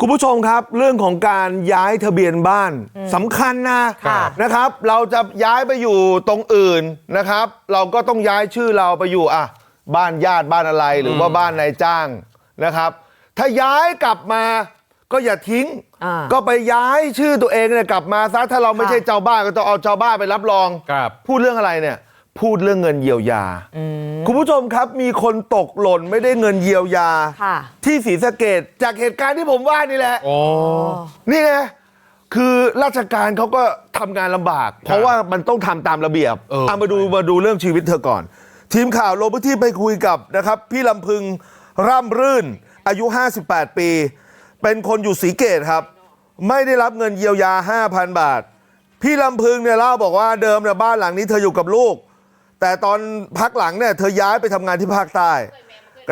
คุณผู้ชมครับเรื่องของการย้ายทะเบียนบ้านสำคัญนะค่ะนะครับ เราจะย้ายไปอยู่ตรงอื่นนะครับ เราก็ต้องย้ายชื่อเราไปอยู่อะบ้านญาติบ้านอะไรหรือว่าบ้านนายจ้างนะครับ ถ้าย้ายกลับมาก็อย่าทิ้งอ่าก็ไปย้ายชื่อตัวเองเนี่ยกลับมาซะถ้าเราไม่ค่ะใช่เจ้าบ้านก็ต้องเอาเจ้าบ้านไปรับรองครับพูดเรื่องอะไรเนี่ย พูดเรื่องเงินเยียวยาคุณผู้ชมครับมีคนตกหล่นไม่ได้เงินเยียวยาค่ะที่ศรีสะเกดจากเหตุการณ์ที่ผมว่านี่แหละโอ้นี่ไงคือราชการเขาก็ทำงานลำบาก เพราะว่ามันต้องทำตามระเบียบเออเอามาดูมาดูเรื่องชีวิตเธอก่อน ทีมข่าวลงพื้นที่ไปคุยกับนะครับ พี่ลำพึงร่ำรื่น อายุ 58 ปี เป็นคนอยู่ศรีเกตครับ ไม่ได้รับเงินเยียวยา 5,000 บาท พี่ลำพึงเนี่ยเล่าบอกว่าเดิมเนี่ยบ้านหลังนี้เธออยู่กับลูก แต่ตอนพักหลังเนี่ยเธอย้ายไปทำงานที่ภาคใต้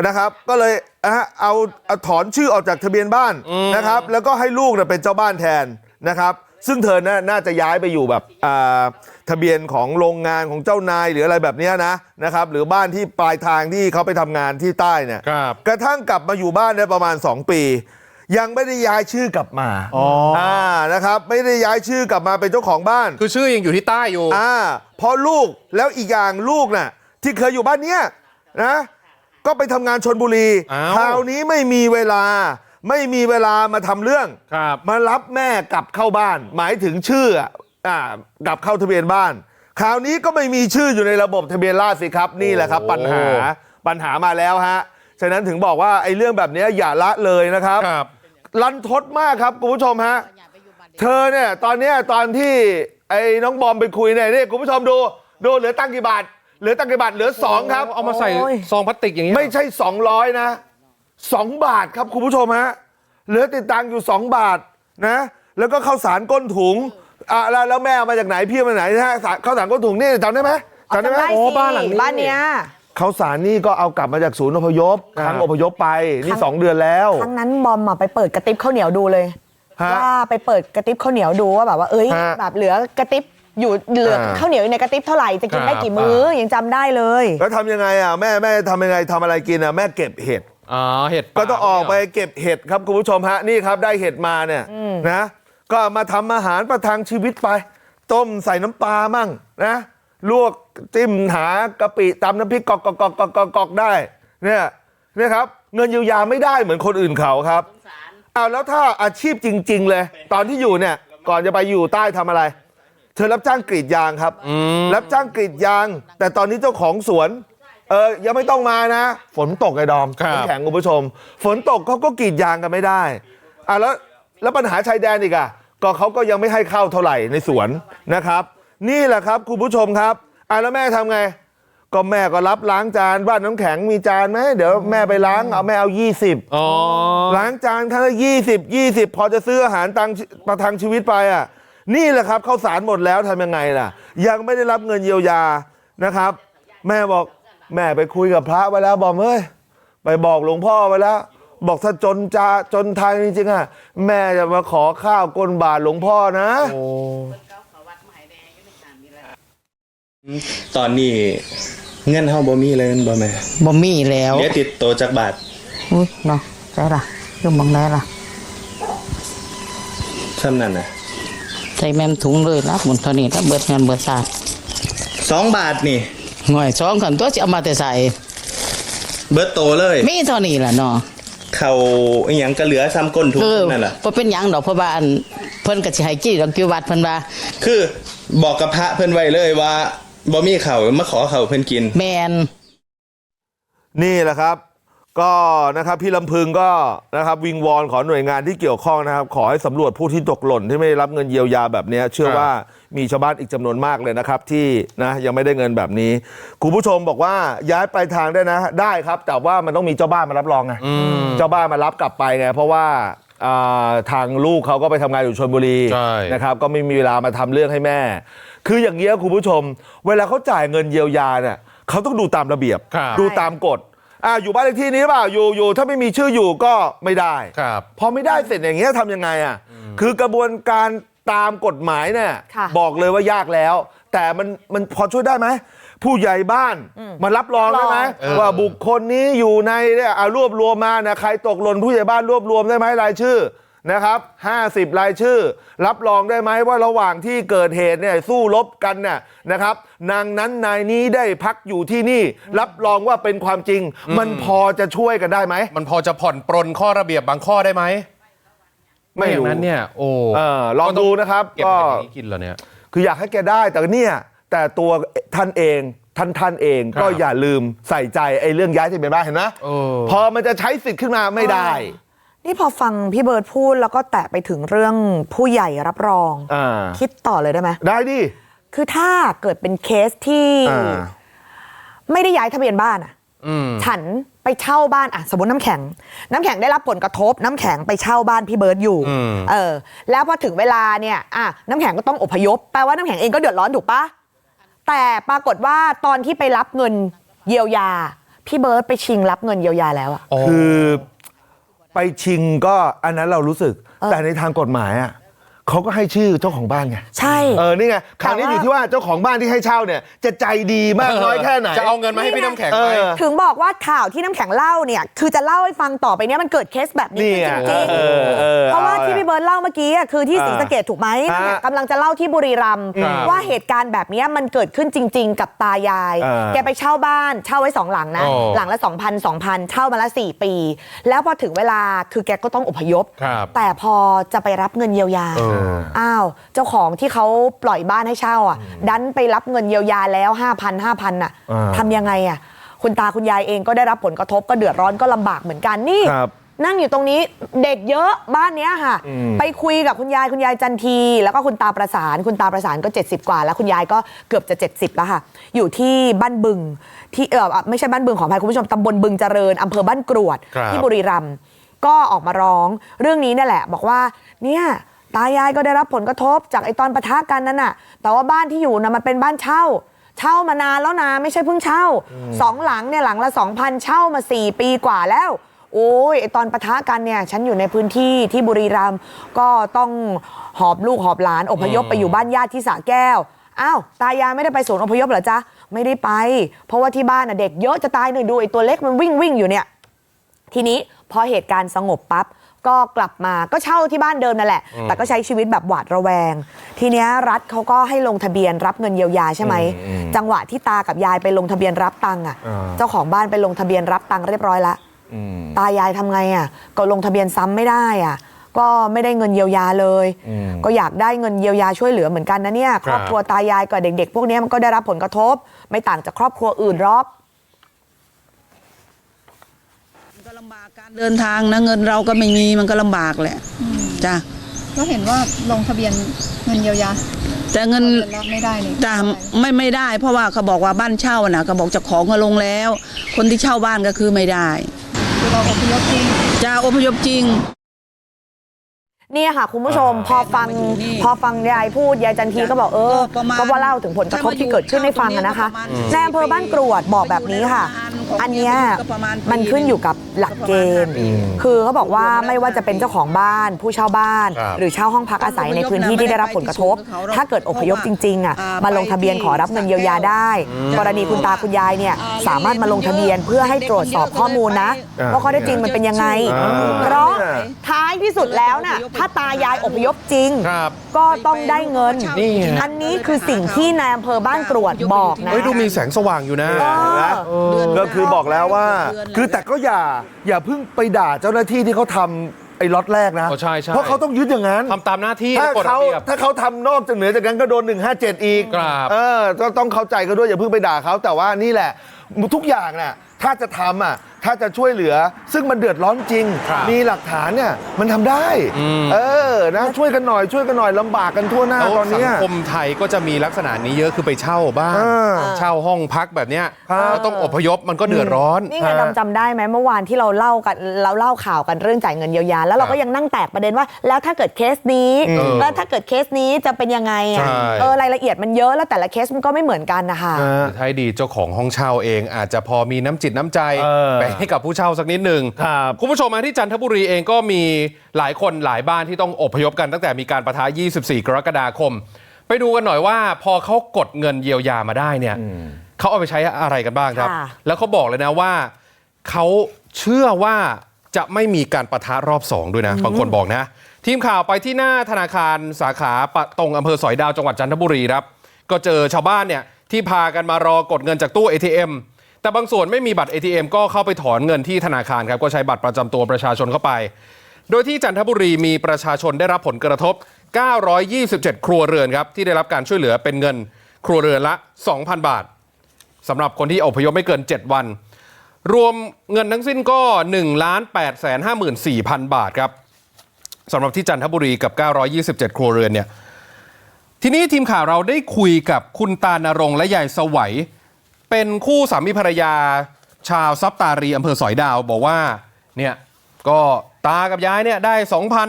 นะครับ ก็เลยนะฮะเอาเอาถอนชื่อออกจากทะเบียนบ้านนะครับ แล้วก็ให้ลูกเนี่ยเป็นเจ้าบ้านแทนนะครับ ซึ่งเธอน่าน่าจะย้ายไปอยู่แบบอ่าทะเบียนของโรงงานของเจ้านายหรืออะไรแบบเนี้ยนะนะครับ หรือบ้านที่ปลายทางที่เขาไปทำงานที่ใต้เนี่ยครับกระทั่งกลับมาอยู่บ้านได้ประมาณ 2 ปี ยังไม่ได้ย้ายชื่อกลับมาอ๋ออ่านะครับ ไม่ได้ย้ายชื่อกลับมาเป็นเจ้าของบ้าน คือชื่อยังอยู่ที่ใต้อยู่ อ่าเพราะลูกแล้วอีกอย่างลูกน่ะ ที่เคยอยู่บ้านเนี้ยนะ ก็ไปทำงานชนบุรีอ้าว คราวนี้ไม่มีเวลา ไม่มีเวลามาทำเรื่อง ครับ มารับแม่กลับเข้าบ้าน หมายถึงชื่ออะอ่ากลับเข้าทะเบียนบ้าน คราวนี้ก็ไม่มีชื่ออยู่ในระบบทะเบียนราษฎรสิครับนี่แหละครับโอ้ปัญหาปัญหามาแล้วฮะฉะนั้นถึงบอกว่าไอ้เรื่องแบบเนี้ยอย่าละเลยนะครับ ครับ ลันทดมากครับคุณผู้ชมฮะเธอเนี่ยตอนเนี้ยตอนที่ไอ้น้องบอมไปคุยเนี่ยนี่คุณผู้ชมดูดูเหลือตังค์กี่บาทเหลือตังค์กี่บาทเหลือสองครับ เอามาใส่โอ้ยซองพลาสติกอย่างนี้ไม่ใช่สองร้อยนะสองบาทครับคุณผู้ชมฮะเหลือติดตังค์อยู่สองบาทนะแล้วก็ข้าวสารก้นถุงอะแล้วแล้วแม่เอามาจากไหนพี่เอามาจากไหนนะฮะสารข้าวสารก้นถุงนี่จำได้ไหมจำได้ไหมจำได้โอ้สิบ้านหลังนี้ บ้านเนี้ย ข้าวสารนี่ก็เอากลับมาจากศูนย์อพยพครับครั้งอพยพไปนี่สองเดือนแล้วครั้งนั้นบอมอะไปเปิดกระติบข้าวเหนียวดูเลยฮะว่าไปเปิดกระติบข้าวเหนียวดูว่าแบบว่าเอ้ยฮะแบบเหลือกระติบอยู่เหลืออ่าข้าวเหนียวอยู่ในกระติบเท่าไหร่จะกินได้กี่มื้อยังจำได้เลย แล้วทำยังไงอะแม่แม่ทำยังไงทำอะไรกินอะแม่เก็บเห็ดอ๋อเห็ดก็ต้องออกไปเก็บเห็ดครับคุณผู้ชมฮะนี่ครับได้เห็ดมาเนี่ยนะ ก็มาทำอาหารประทังชีวิตไป ต้มใส่น้ำปลามั่งนะ ลวกจิ้มหากะปิตำน้ำพริกกอกกอกกอกกอกกอกกอกได้เนี่ยเนี่ยครับเงินเยียวยาไม่ได้เหมือนคนอื่นเขาครับเอาแล้วถ้าอาชีพจริง ๆ เลย ตอนที่อยู่เนี่ยก่อนจะไปอยู่ใต้ทำอะไร เธอรับจ้างกรีดยางครับ รับจ้างกรีดยาง แต่ตอนนี้เจ้าของสวนเออยังไม่ต้องมานะ ฝนตกไอ้ดอมครับน้ำแข็งคุณผู้ชม ฝนตกเขาก็กรีดยางกันไม่ได้อะแล้วแล้วปัญหาชายแดนอีกอะก็เขาก็ยังไม่ให้เข้าเท่าไหร่ในสวนนะครับ นี่แหละครับคุณผู้ชมครับอะแล้วแม่ทำไง ก็แม่ก็รับล้างจานบ้านน้ำแข็งมีจานไหมเดี๋ยวแม่ไปล้างเอาแม่เอา20อ๋อล้างจานครั้งละยี่สิบยี่สิบพอจะซื้ออาหารตังประทังชีวิตไปอะ นี่แหละครับข้าวสารหมดแล้วทำยังไงล่ะ ยังไม่ได้รับเงินเยียวยานะครับ แม่บอกแม่ไปคุยกับพระไว้แล้วบอกเฮ้ยไปบอกหลวงพ่อไว้แล้วบอกถ้าจนจาจนทางจริงๆอะแม่จะมาขอข้าวก้นบาทหลวงพ่อนะโอ้ ตอนนี้เงินเฮาบ่มีเลยแม่นบ่แม่บ่มีแล้วเหลือติดตัวจักบาทอุ้ยเนาะได้ล่ะอยู่หมองได้ล่ะซ้ำนั่นน่ะใส่แม่มถุงเลยนะหมุนเท่านี้ถ้าเบิดเงินเบิดซาดสองบาทนี่หน่วยสองกันตัวสิเอามาแต่ใส่เบิดโตเลย มีเท่านี้ล่ะเนาะเขาอีหยังก็เหลือซ้ำก้นถุงคือนั่นล่ะบ่เป็นหยังดอกเพราะว่าอันเพิ่นก็สิให้กินดอกอยู่วัดเพิ่นว่าคือบอกกับพระเพิ่นไว้เลยว่า บ่มีเขาวมาขอเขาวเพิ่นกิน แม่นนี่แหละครับ ก็นะครับพี่ลำพึงก็นะครับวิงวอนขอหน่วยงานที่เกี่ยวข้องนะครับ ขอให้สำรวจผู้ที่ตกหล่นที่ไม่ได้รับเงินเยียวยาแบบเนี้ยเชื่อครับว่ามีชาวบ้านอีกจำนวนมากเลยนะครับ ที่นะยังไม่ได้เงินแบบนี้คุณผู้ชมบอกว่าย้ายไปลายทางได้นะ ได้ครับ แต่ว่ามันต้องมีเจ้าบ้านมารับรองไงเจ้าบ้านมารับกลับไปไงเพราะว่าอ่าทางลูกเขาก็ไปทำงานอยู่ชลบุรีใช่ นะครับ ก็ไม่มีเวลามาทำเรื่องให้แม่ คืออย่างเงี้ยคุณผู้ชม เวลาเขาจ่ายเงินเยียวยาเนี่ยเขาต้องดูตามระเบียบครับดูตามกฎอ่าอยู่บ้านเลขที่นี้เปล่าอยู่อยู่ถ้าไม่มีชื่ออยู่ก็ไม่ได้ครับพอไม่ได้เสร็จอย่างเงี้ยทำยังไงอะคือกระบวนการตามกฎหมายเนี่ยค่ะบอกเลยว่ายากแล้ว แต่มันมันพอช่วยได้ไหมผู้ใหญ่บ้านมารับรองได้ไหมเออว่าบุคคลนี้อยู่ในเนี่ยเอารวบรวมมานะใครตกหล่นผู้ใหญ่บ้านรวบรวมได้ไหมรายชื่อ นะครับ50รายชื่อ รับรองได้ไหมว่าระหว่างที่เกิดเหตุเนี่ยสู้รบกันเนี่ยนะครับนางนั้นนายนี้ได้พักอยู่ที่นี่ รับรองว่าเป็นความจริง มันพอจะช่วยกันได้ไหมมันพอจะผ่อนปรนข้อระเบียบบางข้อได้ไหมไม่ไม่อรู้ย่างนั้นเนี่ยโอ้เออลองดูนะครับเก็บก็เงินอย่างนี้กินเหรอเนี่ยคืออยากให้แกได้แต่เนี่ยแต่ตัวท่านเองท่านท่านเองครับก็อย่าลืมใส่ใจไอ้เรื่องย้ายที่เป็นบ้านเห็นไหมเออพอมันจะใช้สิทธิ์ขึ้นมาไม่ได้ นี่พอฟังพี่เบิร์ดพูดแล้วก็แตะไปถึงเรื่องผู้ใหญ่รับรองอ่าคิดต่อเลยได้ไหมได้ดิคือถ้าเกิดเป็นเคสที่อ่าไม่ได้ย้ายทะเบียนบ้านอะอืมฉันไปเช่าบ้านอะสมมติน้ำแข็ง น้ำแข็งได้รับผลกระทบ น้ำแข็งไปเช่าบ้านพี่เบิร์ดอยู่อืมเออ แล้วพอถึงเวลาเนี่ยอะน้ำแข็งก็ต้องอพยพแปลว่าน้ำแข็งเองก็เดือดร้อนถูกปะแต่ปรากฏว่าตอนที่ไปรับเงินเยียวยา พี่เบิร์ดไปชิงรับเงินเยียวยาแล้วอะอ๋อคือ ไปชิงก็อันนั้นเรารู้สึกเออแต่ในทางกฎหมายอะเขาก็ให้ชื่อเจ้าของบ้านไงใช่ เออนี่ไงคราวนี้แต่ว่าอยู่ที่ว่าเจ้าของบ้านที่ให้เช่าเนี่ย จะใจดีมากน้อยแค่ไหน จะเอาเงินมาให้พี่น้ำแข็งไหมเออถึงบอกว่าข่าวที่น้ำแข็งเล่าเนี่ย คือจะเล่าให้ฟังต่อไปเนี่ยมันเกิดเคสแบบนี้นี่ขึ้นไงจริงเออเออๆเพราะว่าเอาที่พี่เบิร์ดเล่าเมื่อกี้อะคือที่ศรีสะเกดถูกไหมฮะน้ำแข็งกำลังจะเล่าที่บุรีรัมย์ครับว่าเหตุการณ์แบบเนี้ยมันเกิดขึ้นจริง ๆ กับตายายเออแกไปเช่าบ้านเช่าไว้สองหลังนะโอ้หลังละ2,000 2,000เช่ามาละ4ปี แล้วพอถึงเวลาคือแกก็ต้องอพยพครับแต่พอจะไปรับเงินเยียวยาเอออ้าวเจ้าของที่เขาปล่อยบ้านให้เช่าอะ ดันไปรับเงินเยียวยาแล้ว5,000 5,000น่ะอ่าทำยังไงอะคุณตาคุณยายเองก็ได้รับผลกระทบก็เดือดร้อนก็ลำบากเหมือนกันนี่ครับ นั่งอยู่ตรงนี้เด็กเยอะบ้านเนี้ยค่ะอืมไปคุยกับคุณยายคุณยายจันทีแล้วก็คุณตาประสาน คุณตาประสานก็ 70 กว่า แล้วคุณยายก็เกือบจะ 70 แล้วค่ะ อยู่ที่บ้านบึงที่เออไม่ใช่บ้านบึงขออภัยคุณผู้ชมตำบลบึงเจริญอำเภอบ้านกรวดครับที่บุรีรัมย์ก็ออกมาร้องเรื่องนี้เนี่ยแหละ บอกว่าเนี่ยตายายก็ได้รับผลกระทบจากไอตอนปะทะกันนั่นน่ะ แต่ว่าบ้านที่อยู่นะมันเป็นบ้านเช่า เช่ามานานแล้วนะไม่ใช่เพิ่งเช่าสองหลังเนี่ยหลังละสองพันเช่ามาสี่ปีกว่าแล้ว โอ้ยไอตอนปะทะกันเนี่ยฉันอยู่ในพื้นที่ที่บุรีรัมย์ก็ต้องหอบลูกหอบหลานอพยพไปอยู่บ้านญาติที่สระแก้วอ้าวตายายไม่ได้ไปศูนย์อพยพเหรอจ๊ะไม่ได้ไป เพราะว่าที่บ้านน่ะเด็กเยอะจะตายหนึ่งดูไอตัวเล็กมันวิ่งวิ่งอยู่เนี่ยทีนี้พอเหตุการณ์สงบปั๊บก็กลับมาก็เช่าที่บ้านเดิมนั่นแหละ แต่ก็ใช้ชีวิตแบบหวาดระแวง ทีเนี้ยรัฐเขาก็ให้ลงทะเบียนรับเงินเยียวยาใช่ไหม จังหวะที่ตากับยายไปลงทะเบียนรับตังค์อะอ่าเจ้าของบ้านไปลงทะเบียนรับตังค์เรียบร้อยละ ตายายทำไงอะ ก็ลงทะเบียนซ้ำไม่ได้อะ ก็ไม่ได้เงินเยียวยาเลย ก็อยากได้เงินเยียวยาช่วยเหลือเหมือนกันนะเนี่ย ครอบครัวตายายกับเด็ก ๆ พวกเนี้ยมันก็ได้รับผลกระทบ ไม่ต่างจากครอบครัวอื่นหรอกก็ลำบากการเดินทางนะเงินเราก็ไม่มีมันก็ลำบากแหละจ้ะก็เห็นว่าลงทะเบียนเงินเยียวยาแต่เงินเดือนละไม่ได้นี่จ้ะไม่ไม่ได้ เพราะว่าเขาบอกว่าบ้านเช่าน่ะเขาบอกเจะของก็ลงแล้ว คนที่เช่าบ้านก็คือไม่ได้ คือเราอพยพจริงจะอพยพจริง เนี่ยค่ะคุณผู้ชมพอฟังมาอยู่นี่พอฟังยายพูดยายจันทีก็บอกเออก็ประมาณก็ว่าเล่าถึงผลกระทบที่เกิดขึ้นให้ฟังอะนะคะถ้ามาอยู่ในอำเภอบ้านกรวดบอกแบบนี้ค่ะของอันเนี้ยก็ประมาณปีมันขึ้นอยู่กับหลักเกณฑ์คือเขาบอกว่าไม่ว่าจะเป็นเจ้าของบ้าน ผู้เช่าบ้านครับหรือเช่าห้องพักอาศัยในพื้นที่ที่ได้รับผลกระทบ ถ้าเกิดอพยพจริงๆอะมาลงทะเบียนขอรับเงินเยียวยาได้ กรณีคุณตาคุณยายเนี่ยสามารถมาลงทะเบียนเพื่อให้ตรวจสอบข้อมูลนะอ่าว่าข้อได้จริงมันเป็นยังไงอ่าเพราะท้ายที่สุดแล้วน่ะถ้าตายายอพยพจริง ครับก็ต้องได้เงิน นี่ไงอันนี้คือสิ่งที่นายอำเภอบ้านกรวดบอกนะ เฮ้ยดูมีแสงสว่างอยู่นะเออนะก็คือบอกแล้วว่า คือแต่ก็อย่าอย่าเพิ่งไปด่าเจ้าหน้าที่ที่เขาทำไอ้ล็อตแรกนะอ๋อใช่ใช่ เพราะเขาต้องยึดอย่างนั้นทำตามหน้าที่ถ้ากฎระเขาเบียบ ถ้าเขาทำนอกจากเหนือจากนั้นก็โดน 157 อีกครับ เออก็ต้องเข้าใจกันด้วยอย่าเพิ่งไปด่าเขาแต่ว่านี่แหละ ทุกอย่างน่ะถ้าจะทำอะ ถ้าจะช่วยเหลือซึ่งมันเดือดร้อนจริง ครับมีหลักฐานเนี่ยมันทำได้ อืม เออนะช่วยกันหน่อยช่วยกันหน่อยลำบากกันทั่วหน้าแล้วตอนสัเนี้งย คมไทยก็จะมีลักษณะนี้เยอะคือไปเช่าบ้านเออเช่าห้องพักแบบเนี้ยครับ แล้วต้องอพยพมันก็เดือดร้อน นี่ไงฮะดำจำได้ไหมเมื่อวานที่เราเล่ากันเราเล่าข่าวกันเรื่องจ่ายเงินเยียวยา แล้วเราก็ยังนั่งแตกประเด็นว่า แล้วถ้าเกิดเคสนี้ เออแล้วถ้าเกิดเคสนี้จะเป็นยังไงอะใช่ เออรายละเอียดมันเยอะแล้วแต่ละเคสมันก็ไม่เหมือนกันนะคะเออท้ายดีเจ้าของห้องเช่าเองอาจจะพอมีน้ำจิตน้ำใจเออไปให้กับผู้เช่าสักนิดหนึ่งครับคุณผู้ชมมาที่จันทบุรีเองก็มีหลายคนหลายบ้านที่ต้องอพยพกันตั้งแต่มีการประทะ 24 กรกฎาคม ไปดูกันหน่อยว่าพอเขากดเงินเยียวยามาได้เนี่ยเขาเอาไปใช้อะไรกันบ้างครับค่ะแล้วเขาบอกเลยนะว่าเขาเชื่อว่าจะไม่มีการประทะรอบสองด้วยนะ บางคนบอกนะ ทีมข่าวไปที่หน้าธนาคารสาขาปะตรงอำเภอสอยดาวจังหวัดจันทบุรีครับ ก็เจอชาวบ้านเนี่ยที่พากันมารอกดเงินจากตู้ ATM แต่บางส่วนไม่มีบัตร ATM ก็เข้าไปถอนเงินที่ธนาคารครับก็ใช้บัตรประจำตัวประชาชนเข้าไป โดยที่จันทบุรีมีประชาชนได้รับผลกระทบ 927 ครัวเรือนครับที่ได้รับการช่วยเหลือเป็นเงินครัวเรือนละ 2,000 บาทสำหรับคนที่อพยพไม่เกิน 7 วัน รวมเงินทั้งสิ้นก็ 1 8 5 4 0 0 0 บาทครับสำหรับที่จันทบุรีกับ 927 ครัวเรือนเนี่ยทีนี้ทีมข่าวเราได้คุยกับคุณตานรงค์และยายสวัย เป็นคู่สามีภรรยา ชาวซับตารีอำเภอสอยดาวบอกว่าเนี่ยก็ตากับยายเนี่ยได้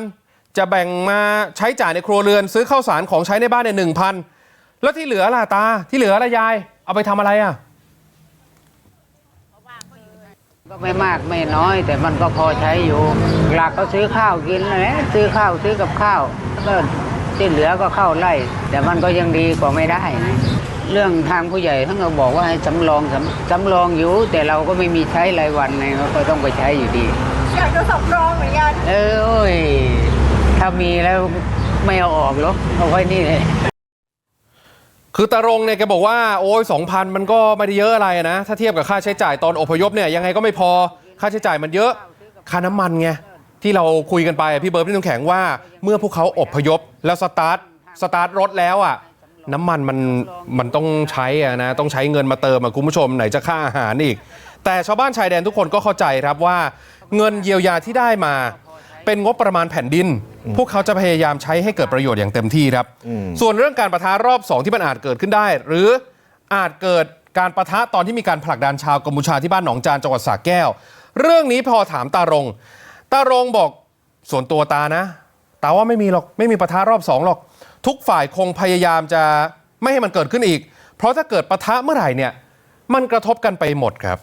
2,000จะแบ่งมาใช้จ่ายในครัวเรือน ซื้อข้าวสารของใช้ในบ้านเนี่ย1,000แล้วที่เหลือล่ะตาที่เหลือล่ะยาย เอาไปทำอะไรอะ ก็ไม่มากไม่น้อย แต่มันก็พอใช้อยู่ หลักก็ซื้อข้าวกินนั่นแหละซื้อข้าวซื้อกับข้าวก็ที่เหลือก็เข้าไล่แต่มันก็ยังดีกว่าไม่ได้นะ เรื่องทางผู้ใหญ่ท่านก็บอกว่าให้สำรองสำสำรองอยู่ แต่เราก็ไม่มีใช้รายวันไงก็ต้องไปใช้อยู่ดี อยากจะสำรองเหมือนกันเออโอ้ยถ้ามีแล้วไม่เอาออกหรอกเอาไว้นี่เลยคือตารงเนี่ยแกบอกว่าโอ้ยสองพันมันก็ไม่ได้เยอะอะไรนะ ถ้าเทียบกับค่าใช้จ่ายตอนอพยพเนี่ยยังไงก็ไม่พอค่าใช้จ่ายมันเยอะ ค่าน้ำมันไงที่เราคุยกันไปอะพี่เบิร์ดพี่น้ำแข็งว่า เมื่อพวกเขาอพยพแล้วสตาร์ทสตาร์ทรถแล้วอะ น้ำมันมันมันต้องใช้อะนะต้องใช้เงินมาเติมอะคุณผู้ชมไหนจะค่าอาหารอีก แต่ชาวบ้านชายแดนทุกคนก็เข้าใจครับว่า เงินเยียวยาที่ได้มา เป็นงบประมาณแผ่นดิน พวกเขาจะพยายามใช้ให้เกิดประโยชน์อย่างเต็มที่ครับ ส่วนเรื่องการประทะรอบ2ที่มันอาจเกิดขึ้นได้ หรืออาจเกิดการประทะตอนที่มีการผลักดันชาวกัมพูชาที่บ้านหนองจานจังหวัดสระแก้ว เรื่องนี้พอถามตารง ตารงบอกส่วนตัวตานะตาว่าไม่มีหรอกไม่มีประทะรอบสองหรอก ทุกฝ่ายคงพยายามจะไม่ให้มันเกิดขึ้นอีกเพราะถ้าเกิดปะทะเมื่อไหร่เนี่ยมันกระทบกันไปหมดครับ